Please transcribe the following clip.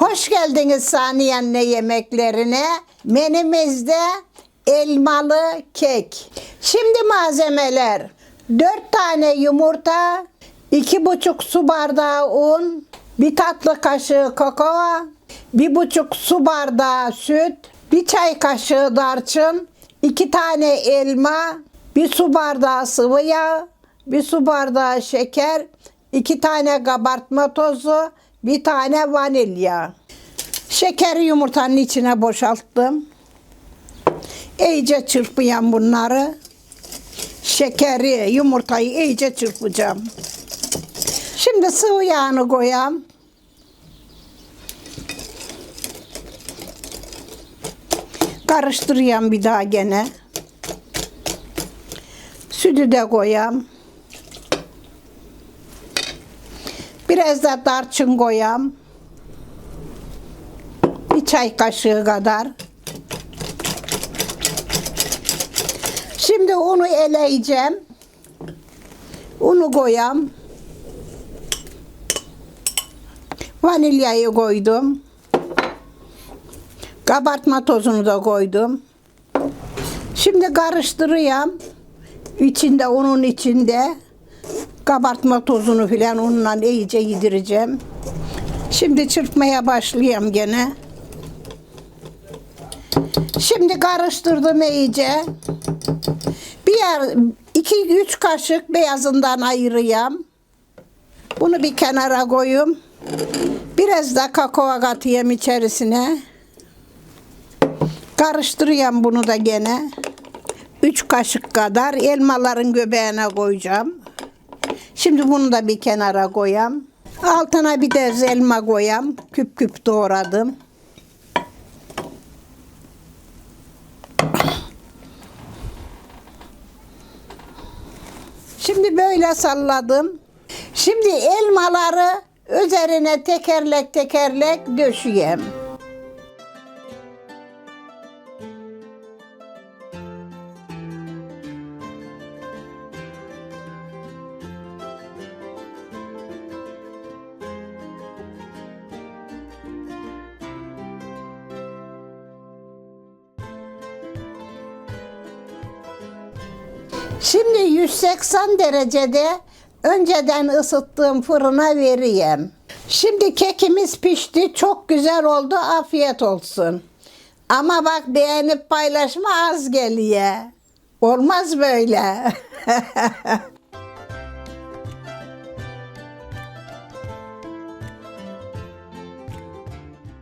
Hoş geldiniz Saniye anne yemeklerine. Menümüzde elmalı kek. Şimdi malzemeler. 4 tane yumurta, 2,5 su bardağı un, bir tatlı kaşığı kakao, bir buçuk su bardağı süt, bir çay kaşığı darçın, iki tane elma, bir su bardağı sıvı yağ, bir su bardağı şeker, iki tane kabartma tozu, bir tane vanilya. Şekeri yumurtanın içine boşalttım. İyice çırpayım bunları. Şekeri, yumurtayı iyice çırpacağım. Şimdi sıvı yağını koyayım. Karıştırıyorum bir daha gene. Sütü de koyayım. Biraz da tarçın koyayım. Bir çay kaşığı kadar. Şimdi unu eleyeceğim. Unu koyayım. Vanilyayı koydum. Kabartma tozunu da koydum. Şimdi karıştırıyorum. İçinde unun içinde kabartma tozunu filan unla iyice yedireceğim. Şimdi çırpmaya başlayayım gene. Şimdi karıştırdım iyice. Bir yer, iki üç kaşık beyazından ayırayım. Bunu bir kenara koyayım. Biraz da kakao katayım içerisine. Karıştırıyorum bunu da gene. Üç kaşık kadar elmaların göbeğine koyacağım. Şimdi bunu da bir kenara koyayım. Altına bir de elma koyayım. Küp küp doğradım. Şimdi böyle salladım. Şimdi elmaları üzerine tekerlek tekerlek döşeyeyim. Şimdi 180 derecede önceden ısıttığım fırına vereyim. Şimdi kekimiz pişti. Çok güzel oldu. Afiyet olsun. Ama bak beğenip paylaşma az geliyor. Olmaz böyle.